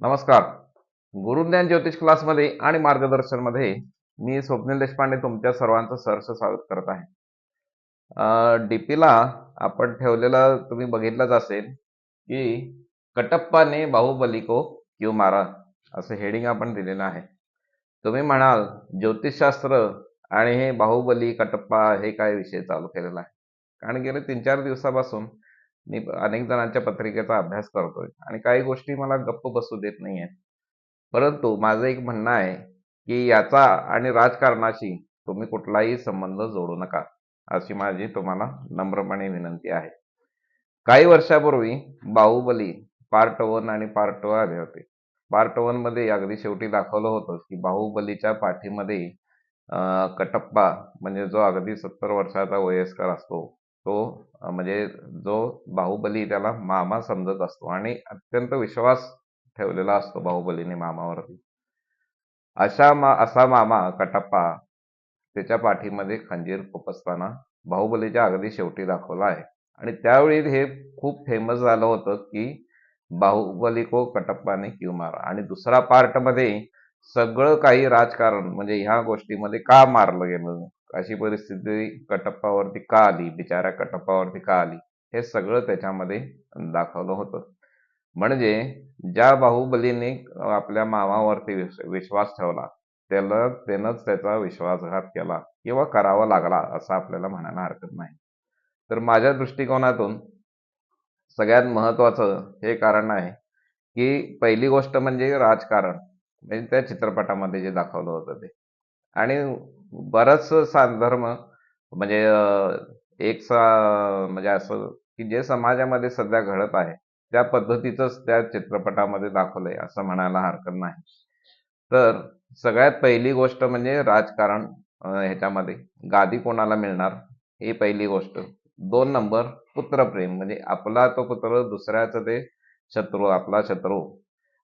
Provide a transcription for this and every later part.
नमस्कार. गुरुज्ञान ज्योतिष क्लासमध्ये आणि मार्गदर्शनमध्ये मी स्वप्नील देशपांडे तुमच्या सर्वांचं सहर्ष स्वागत करत आहे. डी पीला आपण ठेवलेलं तुम्ही बघितलंच असेल की कटप्पाने बाहुबली को क्यू मारा? असं हेडिंग आपण दिलेलं आहे. तुम्ही म्हणाल ज्योतिषशास्त्र आणि हे बाहुबली कटप्पा हे काय विषय चालू केलेला आहे? कारण गेले तीन चार दिवसापासून मी अनेक जणांच्या पत्रिकेचा अभ्यास करतोय आणि काही गोष्टी मला गप्प बसू देत नाही आहेत परंतु माझं एक म्हणणं आहे की याचा आणि राजकारणाशी तुम्ही कुठलाही संबंध जोडू नका अशी माझी तुम्हाला नम्रपणे विनंती आहे. काही वर्षापूर्वी बाहुबली पार्ट वन आणि पार्ट टू आले होते. पार्ट वनमध्ये अगदी शेवटी दाखवलं होतं की बाहुबलीच्या पाठीमध्ये कटप्पा म्हणजे जो अगदी सत्तर वर्षाचा वयस्कर असतो तो म्हणजे जो बाहुबली त्याला मामा समजत असतो आणि अत्यंत विश्वास ठेवलेला असतो बाहुबलीने मामावरती. अशा मा असा मामा कटप्पा त्याच्या पाठीमध्ये खंजीर खोपसताना बाहुबलीच्या अगदी शेवटी दाखवला आहे. आणि त्यावेळी हे खूप फेमस झालं होतं की बाहुबली को कटप्पाने क्यू मारा? आणि दुसरा पार्टमध्ये सगळं काही राजकारण म्हणजे ह्या गोष्टीमध्ये का मारलं गेलं? अशी परिस्थिती कटप्पावरती का आली बिचाऱ्या कटप्पावरती का आली हे सगळं त्याच्यामध्ये दाखवलं होतं. म्हणजे ज्या बाहुबलीने आपल्या मामावरती विश्वास ठेवला त्याला त्यानंच त्याचा विश्वासघात केला किंवा करावा लागला असं आपल्याला म्हणायला हरकत नाही. तर माझ्या दृष्टिकोनातून सगळ्यात महत्वाचं हे कारण आहे की पहिली गोष्ट म्हणजे राजकारण म्हणजे त्या चित्रपटामध्ये जे दाखवलं होतं ते. आणि बरंच धर्म म्हणजे एक सा म्हणजे असं की जे समाजामध्ये सध्या घडत आहे त्या पद्धतीचंच त्या चित्रपटामध्ये दाखवलंय असं म्हणायला हरकत नाही. तर सगळ्यात पहिली गोष्ट म्हणजे राजकारण ह्याच्यामध्ये. गादी कोणाला मिळणार? ही पहिली गोष्ट. दोन नंबर पुत्रप्रेम. म्हणजे आपला तो पुत्र दुसऱ्याचं ते शत्रू आपला शत्रू.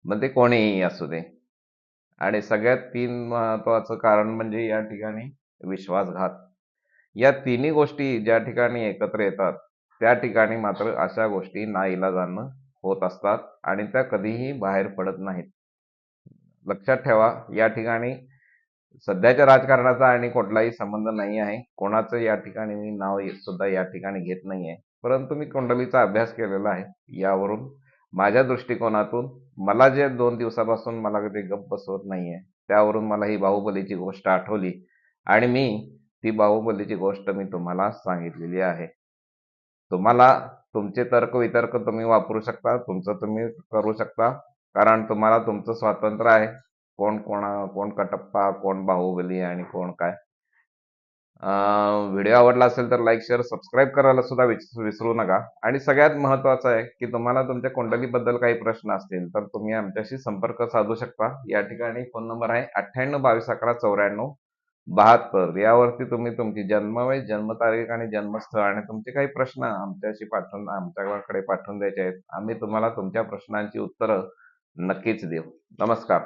मग ते कोणीही असू दे. आणि सगळ्यात तीन महत्वाचं कारण म्हणजे या ठिकाणी विश्वासघात. या तिन्ही गोष्टी ज्या ठिकाणी एकत्र येतात त्या ठिकाणी मात्र अशा गोष्टी नाईलाजानं होत असतात आणि त्या कधीही बाहेर पडत नाहीत. लक्षात ठेवा या ठिकाणी सध्याच्या राजकारणाचा आणि कुठलाही संबंध नाही आहे. कोणाचं या ठिकाणी मी नाव सुद्धा या ठिकाणी घेत नाहीये. परंतु मी कुंडलीचा अभ्यास केलेला आहे. यावरून माझ्या दृष्टिकोनातून मला जे दोन दिवसापासून मला कधी गप्प बसवत नाहीये त्यावरून मला ही बाहुबलीची गोष्ट आठवली आणि मी ती बाहुबलीची गोष्ट मी तुम्हाला सांगितलेली आहे. तुम्हाला तुमचे तर्क वितर्क तुम्ही वापरू शकता तुमचं तुम्ही करू शकता कारण तुम्हाला तुमचं स्वातंत्र्य आहे. कोण कोणा कोण कटप्पा कोण बाहुबली आणि कोण काय. व्हिडिओ आवडला असेल तर लाईक शेअर सबस्क्राईब करायला सुद्धा विसरू नका. आणि सगळ्यात महत्वाचं आहे की तुम्हाला तुमच्या कुंडलीबद्दल काही प्रश्न असतील तर तुम्ही आमच्याशी संपर्क साधू शकता. या ठिकाणी फोन नंबर आहे अठ्ठ्याण्णव बावीस अकरा चौऱ्याण्णव बहात्तर. यावरती तुम्ही तुमची जन्मवय जन्मतारीख आणि जन्मस्थळ आणि तुमचे काही प्रश्न आमच्याशी पाठवून आमच्याकडे पाठवून द्यायचे आहेत. आम्ही तुम्हाला तुमच्या प्रश्नांची उत्तरं नक्कीच देऊ. नमस्कार.